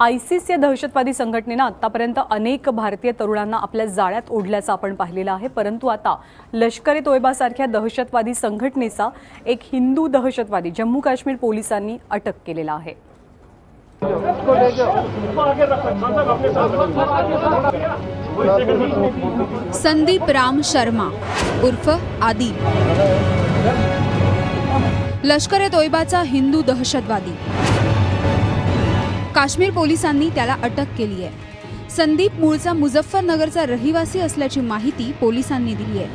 ISIS या दहशतवादी संघटनेनं आतापर्यंत अनेक भारतीय तरुणांना आपल्या जाळ्यात ओढल्याचं आपण पाहिलेलं आहे. परंतु आता लष्कर ए तोयबासारख्या दहशतवादी संघटनेचा एक हिंदू दहशतवादी जम्मू काश्मीर पोलिसांनी अटक केलेला आहे. संदीप राम शर्मा उर्फ आदी लष्कर ए तोयबाचा हिंदू दहशतवादी. काश्मीर पोलिसांनी त्याला अटक केली आहे. संदीप मूळचा मुझफ्फरनगरचा रहिवासी असल्याची माहिती पोलिसांनी दिली आहे.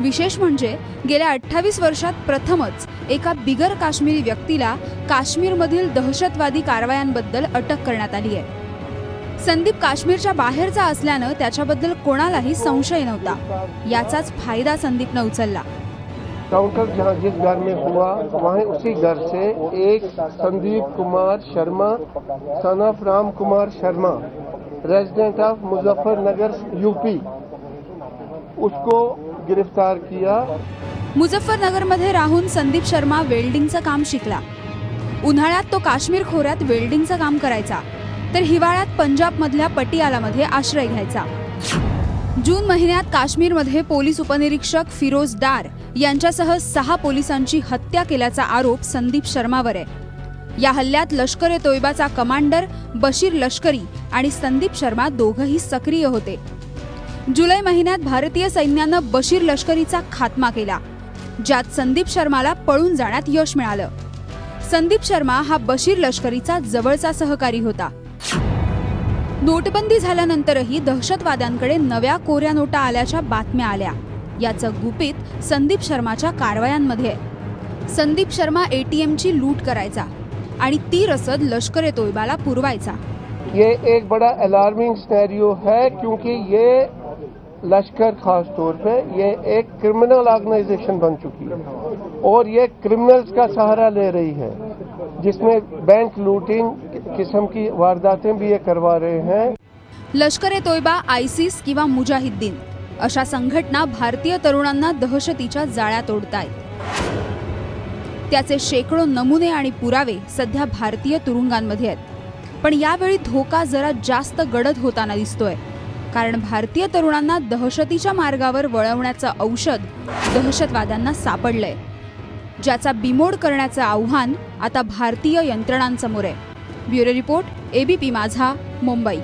विशेष म्हणजे गेल्या अठ्ठावीस वर्षात प्रथमच एका बिगर काश्मीरी व्यक्तीला काश्मीरमधील दहशतवादी कारवायांबद्दल अटक करण्यात आली आहे. संदीप काश्मीरच्या बाहेरचा असल्यानं त्याच्याबद्दल कोणालाही संशय नव्हता. याचाच फायदा संदीपनं उचलला. काउंटर जहां जिस घर में हुआ। वहीं उसी घर से एक Sandeep Kumar Sharma son of Ram Kumar Sharma resident of Muzaffarnagar UP उसको गिरफ्तार किया। मुझफ्फरनगरमध्ये राहून संदीप शर्मा वेल्डिंगचं काम शिकला. उन्हाळ्यात तो काश्मीर खोऱ्यात वेल्डिंगचं काम करायचा. तर हिवाळ्यात पंजाबमधल्या पटियालामध्ये आश्रय घ्यायचा. जून महिन्यात काश्मीरमध्ये पोलीस उपनिरीक्षक फिरोज डार यांच्यासह सहा पोलिसांची हत्या केल्याचा आरोप संदीप शर्मावर आहे. या हल्ल्यात लष्कर ए तोयबाचा कमांडर बशीर लष्करी आणि संदीप शर्मा दोघंही सक्रिय होते. जुलै महिन्यात भारतीय सैन्यानं बशीर लष्करीचा खात्मा केला ज्यात संदीप शर्माला पळून जाण्यात यश मिळालं. संदीप शर्मा हा बशीर लष्करीचा जवळचा सहकारी होता. नोटबंदी झाल्यानंतरही दहशतवाद्यांकडे नव्या कोऱ्या नोटा आल्याच्या बातम्या आल्या याचं गुपित संदीप शर्माच्या कारवायांमध्ये आहे. संदीप शर्मा एटीएमची लूट करायचा आणि ती रसद लष्कर ए तोयबाला पुरवायचा ये एक बड़ा अलार्मिंग स्नैरियो है क्योंकि ये लश्कर खास तौर पे ये एक क्रिमिनल ऑर्गेनाइजेशन बन चुकी है। और ये क्रिमिनल्स का सहारा ले रही है जिसमें बैंक लूटिंग किस्म की वारदातें भी ये करवा रहे हैं। लष्कर ए तोयबा आयसिस किंवा मुजाहिद्दीन अशा संघटना भारतीय तरुणांना दहशतीच्या जाळ्यात ओढतायत त्याचे शेकडो नमुने आणि पुरावे सध्या भारतीय तुरुंगांमध्ये आहेत. पण यावेळी धोका जरा जास्त गडद होताना दिसतोय. कारण भारतीय तरुणांना दहशतीच्या मार्गावर वळवण्याचं औषध दहशतवाद्यांना सापडलंय. ज्याचा बिमोड करण्याचं आव्हान आता भारतीय यंत्रणांसमोर आहे. ब्युरो रिपोर्ट एबीपी माझा मुंबई.